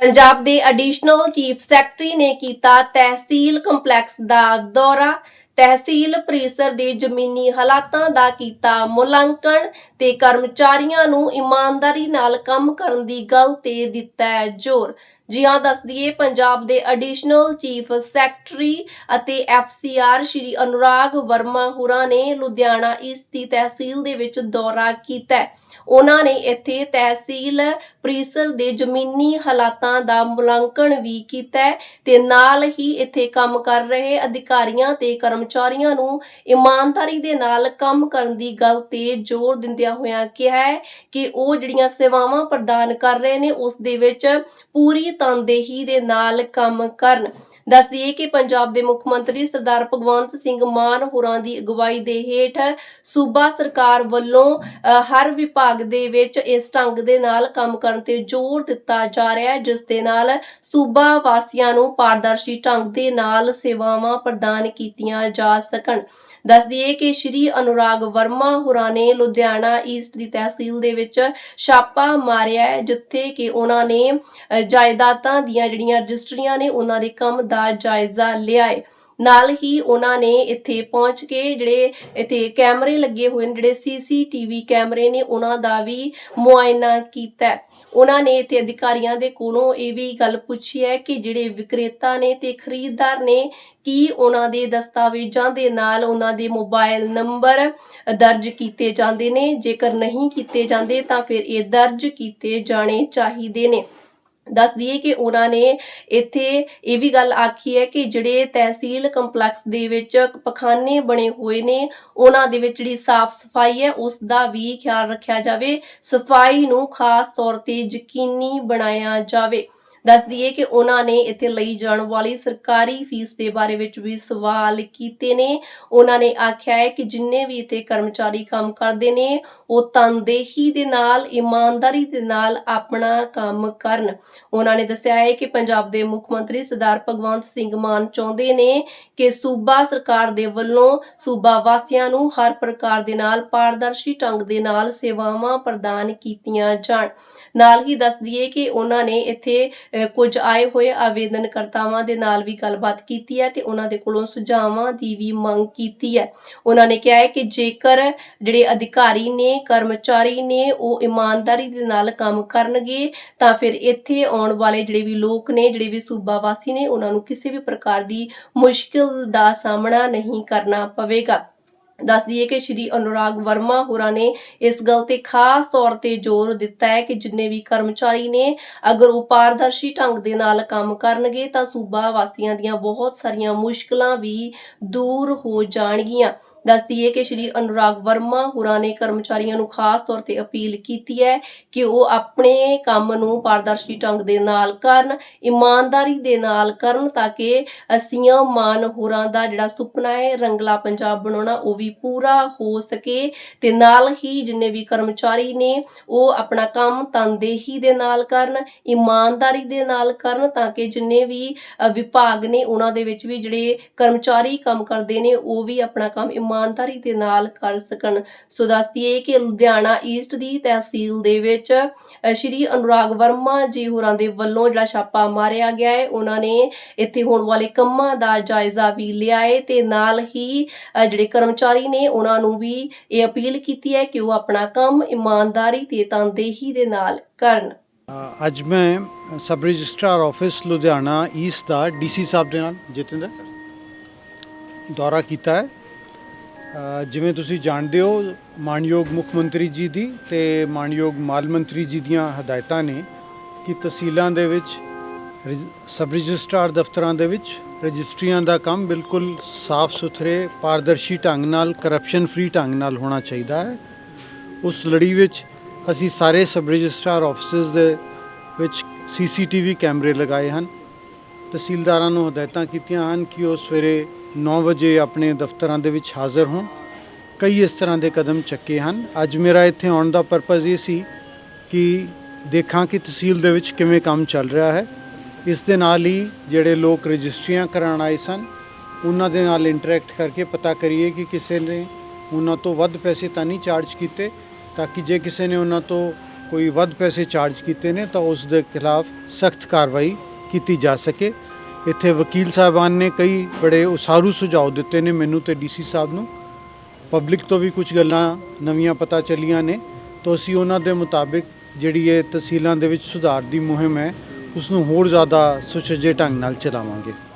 ਪੰਜਾਬ ਦੇ additional chief secretary ਨੇ ਕੀਤਾ ਤਹਿਸੀਲ ਕੰਪਲੈਕਸ ਦਾ ਦੌਰਾ ਤਹਿਸੀਲ ਪ੍ਰੀਸਰ ਦੇ ਜ਼ਮੀਨੀ ਹਾਲਾਤਾਂ ਦਾ ਕੀਤਾ ਮੁਲਾਂਕਣ ਤੇ ਕਰਮਚਾਰੀਆਂ ਨੂੰ ਇਮਾਨਦਾਰੀ ਨਾਲ ਕੰਮ ਕਰਨ ਦੀ ਗੱਲ ਤੇ ਦਿੱਤਾ ਜ਼ੋਰ ਜੀ ਹਾਂ, ਦੱਸ ਦਈਏ, ਪੰਜਾਬ ਦੇ ਐਡੀਸ਼ਨਲ ਚੀਫ ਸੈਕਟਰੀ ਅਤੇ ਐਫਸੀਆਰ ਸ਼੍ਰੀ ਅਨੁਰਾਗ ਵਰਮਾ ਹੁਰਾ ਨੇ ਲੁਧਿਆਣਾ ਈਸਟ ਦੀ ਤਹਿਸੀਲ ਦੇ ਵਿੱਚ ਦੌਰਾ ਕੀਤਾ ਹੈ। ਉਹਨਾਂ ਨੇ ਇੱਥੇ ਤਹਿਸੀਲ ਪ੍ਰੀਸਰ ਦੇ ਜ਼ਮੀਨੀ ਹਾਲਾਤਾਂ ਦਾ ਮੁਲਾਂਕਣ ਵੀ ਕੀਤਾ ਤੇ ਨਾਲ ਹੀ ਇੱਥੇ ਕੰਮ ਕਰ ਰਹੇ ਅਧਿਕਾਰੀਆਂ ਤੇ ਕਰਮਚਾਰੀਆਂ ਨੂੰ ਇਮਾਨਦਾਰੀ ਦੇ ਨਾਲ ਕੰਮ ਕਰਨ ਦੀ ਗੱਲ ਤੇ ਜ਼ੋਰ ਦਿੰਦਿਆਂ ਹੋਇਆਂ ਕਿਹਾ ਹੈ ਕਿ ਉਹ ਜਿਹੜੀਆਂ ਸੇਵਾਵਾਂ ਪ੍ਰਦਾਨ ਕਰ ਰਹੇ ਨੇ, ਉਸ ਦੇ ਵਿੱਚ ਪੂਰੀ ਤਨਦੇਹੀ ਦੇ ਨਾਲ ਕੰਮ ਕਰਨ। ਦੱਸ ਦਈਏ ਕਿ ਪੰਜਾਬ ਦੇ ਮੁੱਖ ਮੰਤਰੀ ਸਰਦਾਰ ਭਗਵੰਤ ਸਿੰਘ ਮਾਨ ਹੋਰਾਂ ਦੀ ਅਗਵਾਈ ਦੇ ਹੇਠ ਸੂਬਾ ਸਰਕਾਰ ਵੱਲੋਂ ਹਰ ਵਿਭਾਗ ਦੇ ਵਿੱਚ ਇਸ ਢੰਗ ਦੇ ਨਾਲ ਕੰਮ ਕਰਨ ਤੇ ਜ਼ੋਰ ਦਿੱਤਾ ਜਾ ਰਿਹਾ ਹੈ, ਜਿਸ ਦੇ ਨਾਲ ਸੂਬਾ ਵਾਸੀਆਂ ਨੂੰ ਪਾਰਦਰਸ਼ੀ ਢੰਗ ਦੇ ਨਾਲ ਸੇਵਾਵਾਂ ਪ੍ਰਦਾਨ ਕੀਤੀਆਂ ਜਾ ਸਕਣ। ਦੱਸ ਦਈਏ ਕਿ ਸ਼੍ਰੀ ਅਨੁਰਾਗ ਵਰਮਾ ਹੋਰਾਂ ਨੇ ਲੁਧਿਆਣਾ ਈਸਟ ਦੀ ਤਹਿਸੀਲ ਦੇ ਵਿੱਚ ਛਾਪਾ ਮਾਰਿਆ ਹੈ, ਜਿੱਥੇ ਕਿ ਉਹਨਾਂ ਨੇ ਜਾਇਦਾਦਾਂ ਦੀਆਂ ਜਿਹੜੀਆਂ ਰਜਿਸਟਰੀਆਂ ਨੇ, ਉਹਨਾਂ ਦੇ ਕੰਮ ਦਾ ਜਾਇਜ਼ਾ ਲਿਆ ਹੈ ਨਾਲ ਹੀ ਉਹਨਾਂ ਨੇ ਇੱਥੇ ਪਹੁੰਚ ਕੇ ਜਿਹੜੇ ਇੱਥੇ ਕੈਮਰੇ ਲੱਗੇ ਹੋਏ ਨੇ, ਜਿਹੜੇ ਸੀਸੀਟੀਵੀ ਕੈਮਰੇ ਨੇ, ਉਹਨਾਂ ਦਾ ਵੀ ਮੁਆਇਨਾ ਕੀਤਾ ਉਹਨਾਂ ਨੇ ਇੱਥੇ ਅਧਿਕਾਰੀਆਂ ਦੇ ਕੋਲੋਂ ਇਹ ਵੀ ਗੱਲ ਪੁੱਛੀ ਹੈ ਕਿ ਜਿਹੜੇ ਵਿਕਰੇਤਾ ਨੇ ਤੇ ਖਰੀਦਦਾਰ ਨੇ, ਕੀ ਉਹਨਾਂ ਦੇ ਦਸਤਾਵੇਜ਼ਾਂ ਦੇ ਨਾਲ ਉਹਨਾਂ ਦੇ ਮੋਬਾਈਲ ਨੰਬਰ ਦਰਜ ਕੀਤੇ ਜਾਂਦੇ ਨੇ? ਜੇਕਰ ਨਹੀਂ ਕੀਤੇ ਜਾਂਦੇ ਤਾਂ ਫਿਰ ਇਹ ਦਰਜ ਕੀਤੇ ਜਾਣੇ ਚਾਹੀਦੇ ਨੇ। ਦੱਸ ਦਈਏ ਕਿ ਉਹਨਾਂ ਨੇ ਇੱਥੇ ਇਹ ਵੀ ਗੱਲ ਆਖੀ ਹੈ ਕਿ ਜਿਹੜੇ ਤਹਿਸੀਲ ਕੰਪਲੈਕਸ ਦੇ ਵਿੱਚ ਪਖਾਨੇ ਬਣੇ ਹੋਏ ਨੇ, ਉਹਨਾਂ ਦੇ ਵਿੱਚ ਜਿਹੜੀ ਸਾਫ਼ ਸਫ਼ਾਈ ਹੈ ਉਸ ਦਾ ਵੀ ਖਿਆਲ ਰੱਖਿਆ ਜਾਵੇ। ਸਫ਼ਾਈ ਨੂੰ ਖਾਸ ਤੌਰ ਤੇ ਯਕੀਨੀ ਬਣਾਇਆ ਜਾਵੇ। ਦੱਸ ਦਈਏ ਕਿ ਉਹਨਾਂ ਨੇ ਇੱਥੇ ਲਈ ਜਾਣ ਵਾਲੀ ਸਰਕਾਰੀ ਫੀਸ ਦੇ ਬਾਰੇ ਵਿੱਚ ਵੀ ਸਵਾਲ ਕੀਤੇ ਨੇ। ਉਹਨਾਂ ਨੇ ਆਖਿਆ ਹੈ ਕਿ ਜਿੰਨੇ ਵੀ ਇੱਥੇ ਕਰਮਚਾਰੀ ਕੰਮ ਕਰਦੇ ਨੇ, ਉਹ ਤਨਦੇਹੀ ਦੇ ਨਾਲ, ਇਮਾਨਦਾਰੀ ਦੇ ਨਾਲ ਆਪਣਾ ਕੰਮ ਕਰਨ। ਉਹਨਾਂ ਨੇ ਦੱਸਿਆ ਹੈ ਕਿ ਪੰਜਾਬ ਦੇ ਮੁੱਖ ਮੰਤਰੀ ਸਰਦਾਰ ਭਗਵੰਤ ਸਿੰਘ ਮਾਨ ਚਾਹੁੰਦੇ ਨੇ ਕਿ ਸੂਬਾ ਸਰਕਾਰ ਦੇ ਵੱਲੋਂ ਸੂਬਾ ਵਾਸੀਆਂ ਨੂੰ ਹਰ ਪ੍ਰਕਾਰ ਦੇ ਨਾਲ ਪਾਰਦਰਸ਼ੀ ਢੰਗ ਦੇ ਨਾਲ ਸੇਵਾਵਾਂ ਪ੍ਰਦਾਨ ਕੀਤੀਆਂ ਜਾਣ। ਨਾਲ ਹੀ ਦੱਸ ਦਈਏ ਕਿ ਉਹਨਾਂ ਨੇ ਇੱਥੇ ਕੁਝ ਆਏ ਹੋਏ ਆਵੇਦਨਕਰਤਾਵਾਂ ਦੇ ਨਾਲ ਵੀ ਗੱਲਬਾਤ ਕੀਤੀ ਹੈ ਤੇ ਉਹਨਾਂ ਦੇ ਕੋਲੋਂ ਸੁਝਾਵਾਂ ਦੀ ਵੀ ਮੰਗ ਕੀਤੀ ਹੈ। ਉਹਨਾਂ ਨੇ ਕਿਹਾ ਹੈ ਕਿ ਜੇਕਰ ਜਿਹੜੇ ਅਧਿਕਾਰੀ ਨੇ, ਕਰਮਚਾਰੀ ਨੇ ਉਹ ਇਮਾਨਦਾਰੀ ਦੇ ਨਾਲ ਕੰਮ ਕਰਨਗੇ, ਤਾਂ ਫਿਰ ਇੱਥੇ ਆਉਣ ਵਾਲੇ ਜਿਹੜੇ ਵੀ ਲੋਕ ਨੇ, ਜਿਹੜੇ ਵੀ ਸੂਬਾ ਵਾਸੀ ਨੇ, ਉਹਨਾਂ ਨੂੰ ਕਿਸੇ ਵੀ ਪ੍ਰਕਾਰ ਦੀ ਮੁਸ਼ਕਿਲ ਦਾ ਸਾਹਮਣਾ ਨਹੀਂ ਕਰਨਾ ਪਵੇਗਾ। ਦੱਸ ਦਈਏ ਕਿ ਸ਼੍ਰੀ ਅਨੁਰਾਗ ਵਰਮਾ ਹੋਰਾਂ ਨੇ ਇਸ ਗੱਲ ਤੇ ਖਾਸ ਤੌਰ ਤੇ ਜ਼ੋਰ ਦਿੱਤਾ ਹੈ ਕਿ ਜਿੰਨੇ ਵੀ ਕਰਮਚਾਰੀ ਨੇ ਅਗਰ ਉਹ ਪਾਰਦਰਸ਼ੀ ਢੰਗ ਦੇ ਨਾਲ ਕੰਮ ਕਰਨਗੇ ਤਾਂ ਸੂਬਾ ਵਾਸੀਆਂ ਦੀਆਂ ਬਹੁਤ ਸਾਰੀਆਂ ਮੁਸ਼ਕਲਾਂ ਵੀ ਦੂਰ ਹੋ ਜਾਣਗੀਆਂ। ਦੱਸ ਦਈਏ ਕਿ ਸ਼੍ਰੀ ਅਨੁਰਾਗ ਵਰਮਾ ਹੋਰਾਂ ਨੇ ਕਰਮਚਾਰੀਆਂ ਨੂੰ ਖਾਸ ਤੌਰ ਤੇ ਅਪੀਲ ਕੀਤੀ ਹੈ ਕਿ ਉਹ ਆਪਣੇ ਕੰਮ ਨੂੰ ਪਾਰਦਰਸ਼ੀ ਢੰਗ ਦੇ ਨਾਲ ਕਰਨ, ਇਮਾਨਦਾਰੀ ਦੇ ਨਾਲ ਕਰਨ ਤਾਂ ਕਿ ਅਸੀਂ ਮਾਨ ਹੋਰਾਂ ਦਾ ਜਿਹੜਾ ਸੁਪਨਾ ਹੈ, ਰੰਗਲਾ ਪੰਜਾਬ ਬਣਾਉਣਾ ਉਹ ਵੀ ਪੂਰਾ ਹੋ ਸਕੇ ਤੇ ਨਾਲ ਹੀ ਜਿੰਨੇ ਵੀ ਕਰਮਚਾਰੀ ਨੇ ਉਹ ਆਪਣਾ ਕੰਮ ਤਨਦੇਹੀ ਦੇ ਨਾਲ ਕਰਨ, ਇਮਾਨਦਾਰੀ ਦੇ ਨਾਲ ਕਰਨ ਤਾਂ ਕਿ ਜਿੰਨੇ ਵੀ ਵਿਭਾਗ ਨੇ ਉਹਨਾਂ ਦੇ ਵਿੱਚ ਵੀ ਜਿਹੜੇ ਕਰਮਚਾਰੀ ਕੰਮ ਕਰਦੇ ਨੇ ਉਹ ਵੀ ਆਪਣਾ ਕੰਮ ਇਮਾਨ ਇਮਾਨਦਾਰੀ ਦੇ ਨਾਲ ਕਰ ਸਕਣ। ਸੋ ਦੱਸਦੀਏ ਕਿ ਲੁਧਿਆਣਾ ਈਸਟ ਦੀ ਤਹਿਸੀਲ ਦੇ ਵਿੱਚ ਸ਼੍ਰੀ ਅਨੁਰਾਗ ਵਰਮਾ ਜੀ ਹੋਰਾਂ ਦੇ ਵੱਲੋਂ ਜਿਹੜਾ ਛਾਪਾ ਮਾਰਿਆ ਗਿਆ ਹੈ, ਉਹਨਾਂ ਨੇ ਇੱਥੇ ਹੋਣ ਵਾਲੇ ਕੰਮਾਂ ਦਾ ਜਾਇਜ਼ਾ ਵੀ ਲਿਆ ਹੈ ਤੇ ਨਾਲ ਹੀ ਜਿਹੜੇ ਕਰਮਚਾਰੀ ਨੇ, ਉਹਨਾਂ ਨੂੰ ਵੀ ਇਹ ਅਪੀਲ ਕੀਤੀ ਹੈ ਕਿ ਉਹ ਆਪਣਾ ਕੰਮ ਇਮਾਨਦਾਰੀ ਤੇ ਤਨਦੇਹੀ ਦੇ ਨਾਲ ਕਰਨ। ਅੱਜ ਮੈਂ sub registrar office Ludhiana east ਦਾ ਡੀਸੀ ਸਾਹਿਬ ਦੇ ਨਾਲ ਜਤਿੰਦਰ, ਦੌਰਾ ਕੀਤਾ ਹੈ। ਜਿਵੇਂ ਤੁਸੀਂ ਜਾਣਦੇ ਹੋ ਮਾਨਯੋਗ ਮੁੱਖ ਮੰਤਰੀ ਜੀ ਦੀ ਤੇ ਮਾਨਯੋਗ ਮਾਲ ਮੰਤਰੀ ਜੀ ਦੀਆਂ ਹਦਾਇਤਾਂ ਨੇ ਕਿ ਤਹਿਸੀਲਾਂ ਦੇ ਵਿੱਚ, ਰਜ- ਸਬ ਰਜਿਸਟਰਾਰ ਦਫ਼ਤਰਾਂ ਦੇ ਵਿੱਚ ਰਜਿਸਟਰੀਆਂ ਦਾ ਕੰਮ ਬਿਲਕੁਲ ਸਾਫ਼ ਸੁਥਰੇ, ਪਾਰਦਰਸ਼ੀ ਢੰਗ ਨਾਲ ਕਰਪਸ਼ਨ ਫ੍ਰੀ ਢੰਗ ਨਾਲ ਹੋਣਾ ਚਾਹੀਦਾ ਹੈ। ਉਸ ਲੜੀ ਵਿੱਚ ਅਸੀਂ ਸਾਰੇ ਸਬ ਰਜਿਸਟਰਾਰ ਆਫਿਸਸ ਦੇ ਵਿੱਚ ਸੀਸੀਟੀਵੀ ਕੈਮਰੇ ਲਗਾਏ ਹਨ। ਤਹਿਸੀਲਦਾਰਾਂ ਨੂੰ ਹਦਾਇਤਾਂ ਕੀਤੀਆਂ ਹਨ ਕਿ ਉਹ ਸਵੇਰੇ 9 ਵਜੇ ਆਪਣੇ ਦਫ਼ਤਰਾਂ ਦੇ ਵਿੱਚ ਹਾਜ਼ਰ ਹੋਣ। ਕਈ ਇਸ ਤਰ੍ਹਾਂ ਦੇ ਕਦਮ ਚੱਕੇ ਹਨ। ਅੱਜ ਮੇਰਾ ਇੱਥੇ ਆਉਣ ਦਾ ਪਰਪਸ ਇਹ ਸੀ ਕਿ ਦੇਖਾਂ ਕਿ ਤਹਿਸੀਲ ਦੇ ਵਿੱਚ ਕਿਵੇਂ ਕੰਮ ਚੱਲ ਰਿਹਾ ਹੈ। ਇਸ ਦੇ ਨਾਲ ਹੀ ਜਿਹੜੇ ਲੋਕ ਰਜਿਸਟਰੀਆਂ ਕਰਾਉਣ ਆਏ ਸਨ, ਉਹਨਾਂ ਦੇ ਨਾਲ ਇੰਟਰੈਕਟ ਕਰਕੇ ਪਤਾ ਕਰੀਏ ਕਿ ਕਿਸੇ ਨੇ ਉਹਨਾਂ ਤੋਂ ਵੱਧ ਪੈਸੇ ਤਾਂ ਨਹੀਂ ਚਾਰਜ ਕੀਤੇ, ਤਾਂ ਕਿ ਜੇ ਕਿਸੇ ਨੇ ਉਹਨਾਂ ਤੋਂ ਕੋਈ ਵੱਧ ਪੈਸੇ ਚਾਰਜ ਕੀਤੇ ਨੇ, ਤਾਂ ਉਸ ਦੇ ਖਿਲਾਫ ਸਖਤ ਕਾਰਵਾਈ ਕੀਤੀ ਜਾ ਸਕੇ। ਇੱਥੇ ਵਕੀਲ ਸਾਹਿਬਾਨ ਨੇ ਕਈ ਬੜੇ ਉਸਾਰੂ ਸੁਝਾਅ ਦਿੱਤੇ ਨੇ ਮੈਨੂੰ ਤੇ ਡੀਸੀ ਸਾਹਿਬ ਨੂੰ। ਪਬਲਿਕ ਤੋਂ ਵੀ ਕੁਝ ਗੱਲਾਂ ਨਵੀਆਂ ਪਤਾ ਚੱਲੀਆਂ ਨੇ, ਤਾਂ ਅਸੀਂ ਉਹਨਾਂ ਦੇ ਮੁਤਾਬਿਕ ਜਿਹੜੀ ਇਹ ਤਹਿਸੀਲਾਂ ਦੇ ਵਿੱਚ ਸੁਧਾਰ ਦੀ ਮੁਹਿੰਮ ਹੈ ਉਸ ਨੂੰ ਹੋਰ ਜ਼ਿਆਦਾ ਸੁਚੱਜੇ ਢੰਗ ਨਾਲ ਚਲਾਵਾਂਗੇ।